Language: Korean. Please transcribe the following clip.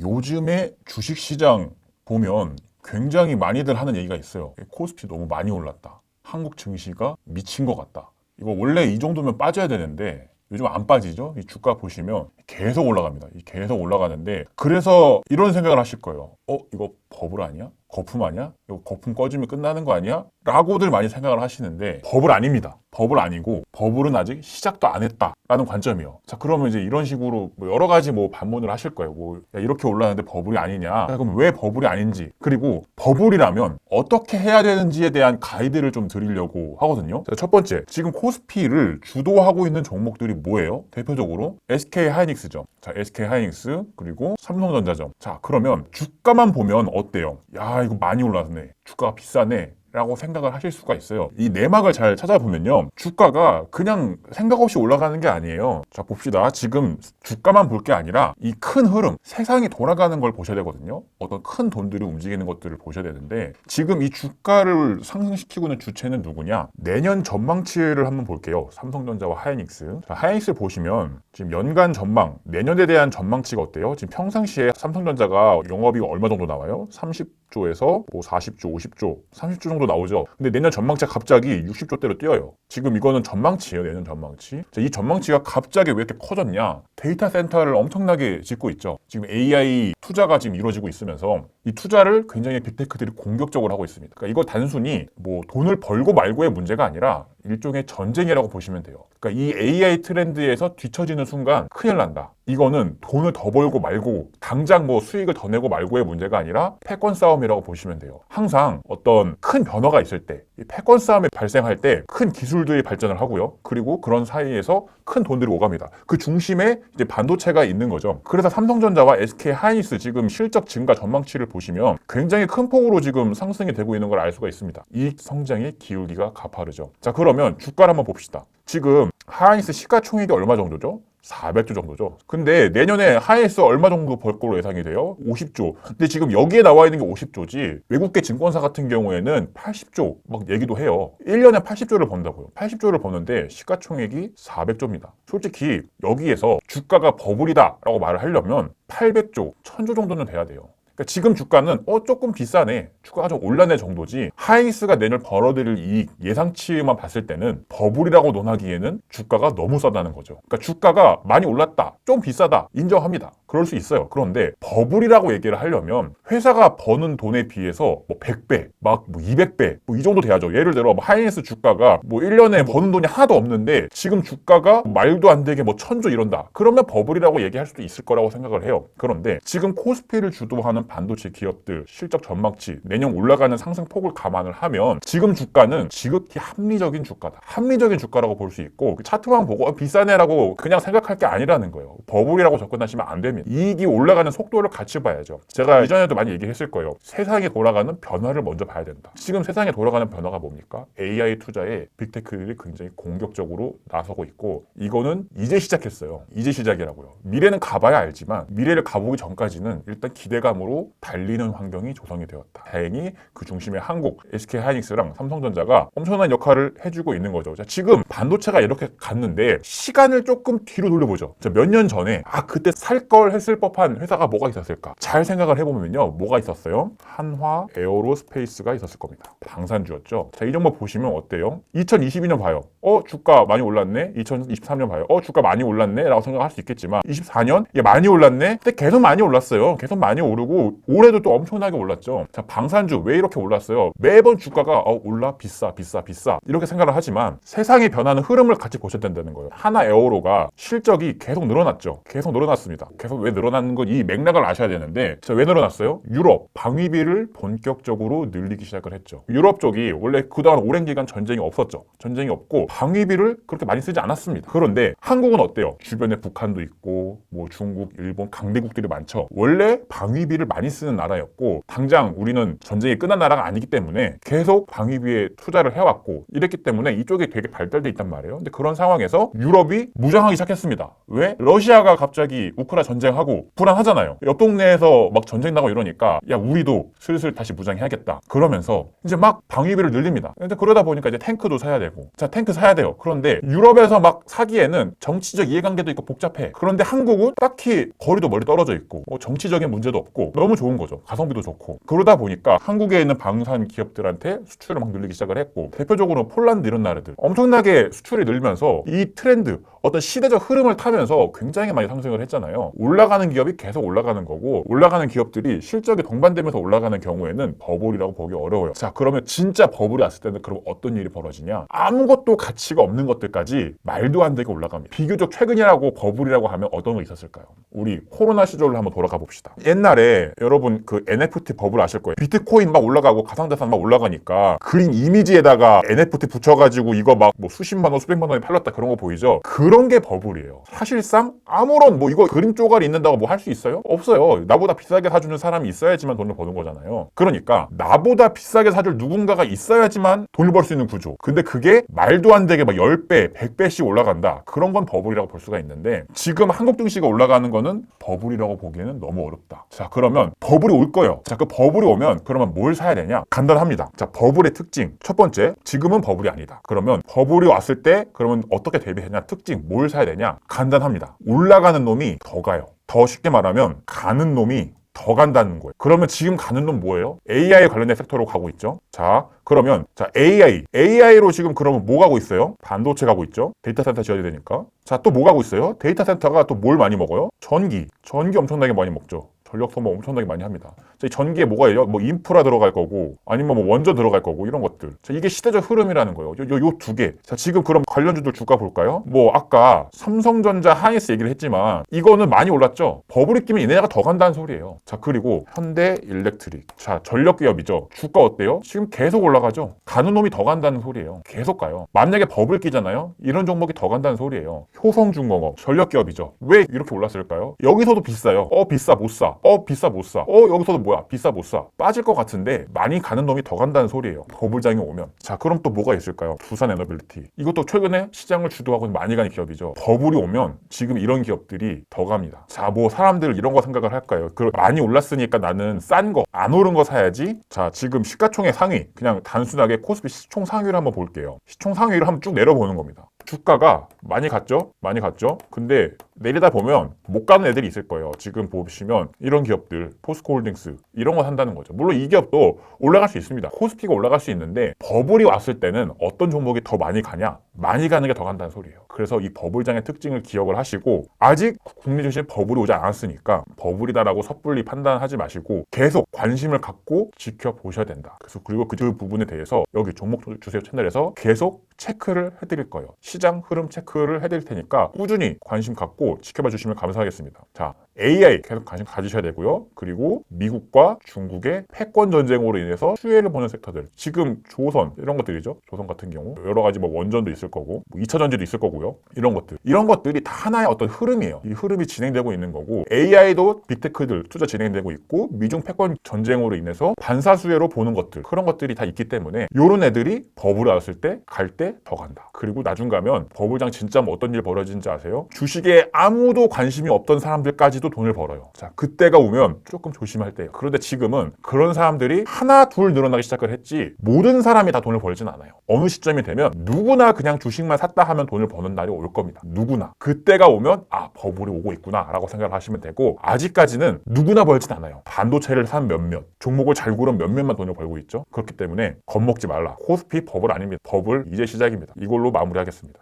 요즘에 주식시장 보면 굉장히 많이들 하는 얘기가 있어요. 코스피 너무 많이 올랐다. 한국 증시가 미친 것 같다. 이거 원래 이 정도면 빠져야 되는데 요즘 안 빠지죠? 이 주가 보시면 계속 올라갑니다. 이 계속 올라가는데 그래서 이런 생각을 하실 거예요. 어, 이거 버블 아니야? 거품 아니야? 이거 거품 꺼지면 끝나는 거 아니야? 라고들 많이 생각을 하시는데 버블 아닙니다. 버블 아니고 버블은 아직 시작도 안 했다라는 관점이요. 자 그러면 이제 이런 식으로 뭐 여러 가지 뭐 반문을 하실 거예요. 뭐 야, 이렇게 올라가는데 버블이 아니냐? 자, 그럼 왜 버블이 아닌지 그리고 버블이라면 어떻게 해야 되는지에 대한 가이드를 좀 드리려고 하거든요. 자, 첫 번째 지금 코스피를 주도하고 있는 종목들이 뭐예요? 대표적으로 SK 하이닉스죠. 자 SK 하이닉스 그리고 삼성전자점. 자 그러면 주가만 보면 어때요? 야 이거 많이 올랐네. 주가가 비싸네. 라고 생각을 하실 수가 있어요. 이 내막을 잘 찾아보면요. 주가가 그냥 생각 없이 올라가는 게 아니에요. 자, 봅시다. 지금 주가만 볼 게 아니라 이 큰 흐름, 세상이 돌아가는 걸 보셔야 되거든요. 어떤 큰 돈들이 움직이는 것들을 보셔야 되는데 지금 이 주가를 상승시키고 있는 주체는 누구냐? 내년 전망치를 한번 볼게요. 삼성전자와 하이닉스. 자, 하이닉스 보시면 지금 연간 전망, 내년에 대한 전망치가 어때요? 지금 평상시에 삼성전자가 영업이 얼마 정도 나와요? 30 조에서 뭐 40조, 50조, 30조 정도 나오죠. 근데 내년 전망치가 갑자기 60조대로 뛰어요. 지금 이거는 전망치예요, 내년 전망치. 자, 이 전망치가 갑자기 왜 이렇게 커졌냐? 데이터 센터를 엄청나게 짓고 있죠. 지금 AI 투자가 지금 이루어지고 있으면서 이 투자를 굉장히 빅테크들이 공격적으로 하고 있습니다. 그러니까 이거 단순히 뭐 돈을 벌고 말고의 문제가 아니라 일종의 전쟁이라고 보시면 돼요. 그러니까 이 AI 트렌드에서 뒤처지는 순간 큰일 난다. 이거는 돈을 더 벌고 말고 당장 뭐 수익을 더 내고 말고의 문제가 아니라 패권 싸움이라고 보시면 돼요. 항상 어떤 큰 변화가 있을 때, 이 패권 싸움이 발생할 때 큰 기술들이 발전을 하고요. 그리고 그런 사이에서 큰 돈들이 오갑니다. 그 중심에 이제 반도체가 있는 거죠. 그래서 삼성전자와 SK 하이닉스 지금 실적 증가 전망치를 보시면 굉장히 큰 폭으로 지금 상승이 되고 있는 걸 알 수가 있습니다. 이익 성장의 기울기가 가파르죠. 자, 그러면 주가를 한번 봅시다. 지금 하이닉스 시가총액이 얼마 정도죠? 400조 정도죠. 근데 내년에 하이닉스 얼마 정도 벌 걸로 예상이 돼요? 50조. 근데 지금 여기에 나와 있는 게 50조지 외국계 증권사 같은 경우에는 80조 막 얘기도 해요. 1년에 80조를 번다고요. 80조를 버는데 시가총액이 400조입니다. 솔직히 여기에서 주가가 버블이다 라고 말을 하려면 800조, 1000조 정도는 돼야 돼요. 그러니까 지금 주가는 어 조금 비싸네. 주가가 좀 올라네 정도지. 하이닉스가 내년 벌어들일 이익 예상치만 봤을 때는 버블이라고 논하기에는 주가가 너무 싸다는 거죠. 그러니까 주가가 많이 올랐다. 좀 비싸다. 인정합니다 그럴 수 있어요 그런데 버블이라고 얘기를 하려면 회사가 버는 돈에 비해서 뭐 100배 막 뭐 200배 뭐 이 정도 돼야죠 예를 들어 뭐 하이닉스 주가가 뭐 1년에 버는 돈이 하나도 없는데 지금 주가가 말도 안 되게 뭐 천조 이런다 그러면 버블이라고 얘기할 수도 있을 거라고 생각을 해요 그런데 지금 코스피를 주도하는 반도체 기업들 실적 전망치 내년 올라가는 상승폭을 감안을 하면 지금 주가는 지극히 합리적인 주가다. 합리적인 주가라고 볼 수 있고 그 차트만 보고 어, 비싸네라고 그냥 생각할 게 아니라는 거예요. 버블이라고 접근하시면 안 됩니다. 이익이 올라가는 속도를 같이 봐야죠. 제가 이전에도 많이 얘기했을 거예요. 세상에 돌아가는 변화를 먼저 봐야 된다. 지금 세상에 돌아가는 변화가 뭡니까? AI 투자에 빅테크들이 굉장히 공격적으로 나서고 있고 이거는 이제 시작했어요. 이제 시작이라고요. 미래는 가봐야 알지만 미래를 가보기 전까지는 일단 기대감으로 달리는 환경이 조성이 되었다. 다행히 그 중심에 한국, SK 하이닉스랑 삼성전자가 엄청난 역할을 해주고 있는 거죠. 자, 지금 반도체가 이렇게 갔는데 시간을 조금 뒤로 돌려보죠. 몇 년 전에 아 그때 살 걸 했을 법한 회사가 뭐가 있었을까? 잘 생각을 해보면요, 뭐가 있었어요? 한화 에어로스페이스가 있었을 겁니다. 방산주였죠. 자, 이 정도 보시면 어때요? 2022년 봐요. 어 주가 많이 올랐네. 2023년 봐요. 어 주가 많이 올랐네 라고 생각할 수 있겠지만 24년 예 많이 올랐네. 근데 계속 많이 올랐어요. 계속 많이 오르고 올해도 또 엄청나게 올랐죠. 자, 방산주 왜 이렇게 올랐어요? 매번 주가가 어, 올라 비싸 비싸 비싸 이렇게 생각을 하지만 세상이 변하는 흐름을 같이 보셔야 된다는 거예요. 하나 에어로가 실적이 계속 늘어났죠. 계속 늘어났습니다. 계속 왜 늘어나는 건 이 맥락을 아셔야 되는데 자, 왜 늘어났어요? 유럽 방위비를 본격적으로 늘리기 시작을 했죠. 유럽 쪽이 원래 그동안 오랜 기간 전쟁이 없었죠. 전쟁이 없고 방위비를 그렇게 많이 쓰지 않았습니다. 그런데 한국은 어때요? 주변에 북한도 있고 뭐 중국, 일본 강대국들이 많죠. 원래 방위비를 많이 쓰는 나라였고 당장 우리는 전쟁이 끝난 나라가 아니기 때문에 계속 방위비에 투자를 해왔고 이랬기 때문에 이쪽이 되게 발달돼 있단 말이에요. 근데 그런 상황에서 유럽이 무장하기 시작했습니다. 왜? 러시아가 갑자기 우크라 전쟁을 전쟁하고 불안하잖아요. 옆 동네에서 막 전쟁 나고 이러니까 야 우리도 슬슬 다시 무장해야겠다. 그러면서 이제 막 방위비를 늘립니다. 근데 그러다 보니까 이제 탱크도 사야 되고 자 탱크 사야 돼요. 그런데 유럽에서 막 사기에는 정치적 이해관계도 있고 복잡해. 그런데 한국은 딱히 거리도 멀리 떨어져 있고 뭐 정치적인 문제도 없고 너무 좋은 거죠. 가성비도 좋고 그러다 보니까 한국에 있는 방산 기업들한테 수출을 막 늘리기 시작을 했고 대표적으로 폴란드 이런 나라들 엄청나게 수출이 늘면서 이 트렌드 어떤 시대적 흐름을 타면서 굉장히 많이 상승을 했잖아요. 올라가는 기업이 계속 올라가는 거고 올라가는 기업들이 실적이 동반되면서 올라가는 경우에는 버블이라고 보기 어려워요. 자 그러면 진짜 버블이 왔을 때는 그럼 어떤 일이 벌어지냐? 아무것도 가치가 없는 것들까지 말도 안 되게 올라갑니다. 비교적 최근이라고 버블이라고 하면 어떤 거 있었을까요? 우리 코로나 시절로 한번 돌아가 봅시다. 옛날에 여러분 그 NFT 버블 아실 거예요. 비트코인 막 올라가고 가상자산 막 올라가니까 그린 이미지에다가 NFT 붙여가지고 이거 막 뭐 수십만 원, 수백만 원에 팔렸다 그런 거 보이죠? 그런 게 버블이에요. 사실상 아무런 뭐 이거 그림 쪼가리 있는다고 뭐 할 수 있어요? 없어요. 나보다 비싸게 사주는 사람이 있어야지만 돈을 버는 거잖아요. 그러니까 나보다 비싸게 사줄 누군가가 있어야지만 돈을 벌 수 있는 구조. 근데 그게 말도 안 되게 막 10배, 100배씩 올라간다. 그런 건 버블이라고 볼 수가 있는데 지금 한국 증시가 올라가는 거는 버블이라고 보기에는 너무 어렵다. 자, 그러면 버블이 올 거예요. 자, 그 버블이 오면 그러면 뭘 사야 되냐? 간단합니다. 자, 버블의 특징. 첫 번째, 지금은 버블이 아니다. 그러면 버블이 왔을 때 그러면 어떻게 대비했냐? 특징 뭘 사야 되냐? 간단합니다. 올라가는 놈이 더 가요. 더 쉽게 말하면 가는 놈이 더 간다는 거예요. 그러면 지금 가는 놈 뭐예요? AI 관련된 섹터로 가고 있죠. 자, 그러면 자 AI, AI로 지금 그러면 뭐 가고 있어요? 반도체 가고 있죠. 데이터 센터 지어야 되니까. 자, 또 뭐 가고 있어요? 데이터 센터가 또 뭘 많이 먹어요? 전기. 전기 엄청나게 많이 먹죠. 전력 소모 엄청나게 많이 합니다. 전기에 뭐가 있요? 뭐 인프라 들어갈 거고, 아니면 뭐 원전 들어갈 거고 이런 것들. 자, 이게 시대적 흐름이라는 거예요. 요요 두 개. 자, 지금 그럼 관련주들 주가 볼까요? 뭐 아까 삼성전자, 하이스 얘기를 했지만 이거는 많이 올랐죠. 버블이 끼면 얘네가 더 간다는 소리예요. 자, 그리고 현대 일렉트릭. 자, 전력 기업이죠. 주가 어때요? 지금 계속 올라가죠. 가는 놈이 더 간다는 소리예요. 계속 가요. 만약에 버블 끼잖아요. 이런 종목이 더 간다는 소리예요. 효성중공업 전력 기업이죠. 왜 이렇게 올랐을까요? 여기서도 비싸요. 어 비싸 못 사. 어 비싸 못 사. 어 여기서도 뭐야 비싸 못 사. 빠질 것 같은데 많이 가는 놈이 더 간다는 소리예요. 버블장이 오면. 자 그럼 또 뭐가 있을까요? 두산 에너빌리티. 이것도 최근에 시장을 주도하고 많이 가는 기업이죠. 버블이 오면 지금 이런 기업들이 더 갑니다. 자 뭐 사람들 이런 거 생각을 할까요? 그 많이 올랐으니까 나는 싼 거 안 오른 거 사야지. 자 지금 시가총액 상위 그냥 단순하게 코스피 시총 상위를 한번 볼게요. 시총 상위를 한번 쭉 내려보는 겁니다. 주가가 많이 갔죠? 많이 갔죠? 근데 내리다 보면 못 가는 애들이 있을 거예요. 지금 보시면 이런 기업들, 포스코홀딩스 이런 거 산다는 거죠. 물론 이 기업도 올라갈 수 있습니다. 코스피가 올라갈 수 있는데 버블이 왔을 때는 어떤 종목이 더 많이 가냐? 많이 가는 게 더 간다는 소리예요. 그래서 이 버블장의 특징을 기억을 하시고 아직 국내 주식 버블이 오지 않았으니까 버블이다라고 섣불리 판단하지 마시고 계속 관심을 갖고 지켜보셔야 된다. 그래서 그리고 그 부분에 대해서 여기 종목 주세요 채널에서 계속 체크를 해드릴 거예요. 시장 흐름 체크를 해드릴 테니까 꾸준히 관심 갖고 지켜봐 주시면 감사하겠습니다. 자, AI 계속 관심 가지셔야 되고요. 그리고 미국과 중국의 패권 전쟁으로 인해서 수혜를 보는 섹터들. 지금 조선 이런 것들이죠. 조선 같은 경우 여러 가지 뭐 원전도 있을 거고 뭐 2차 전지도 있을 거고요. 이런 것들. 이런 것들이 다 하나의 어떤 흐름이에요. 이 흐름이 진행되고 있는 거고 AI도 빅테크들 투자 진행되고 있고 미중 패권 전쟁으로 인해서 반사 수혜로 보는 것들 그런 것들이 다 있기 때문에 이런 애들이 버블이 왔을 때 갈 때 더 간다. 그리고 나중 가면 버블장 진짜 뭐 어떤 일 벌어지는지 아세요? 주식에 아무도 관심이 없던 사람들까지도 돈을 벌어요. 자, 그때가 오면 조금 조심할 때예요. 그런데 지금은 그런 사람들이 하나 둘 늘어나기 시작을 했지 모든 사람이 다 돈을 벌진 않아요. 어느 시점이 되면 누구나 그냥 주식만 샀다 하면 돈을 버는 날이 올 겁니다. 누구나. 그때가 오면 아, 버블이 오고 있구나라고 생각을 하시면 되고 아직까지는 누구나 벌진 않아요. 반도체를 산 몇몇, 종목을 잘 고른 몇몇만 돈을 벌고 있죠. 그렇기 때문에 겁먹지 말라. 코스피 버블 아닙니다. 버블 이제 시작입니다. 이걸로 마무리하겠습니다.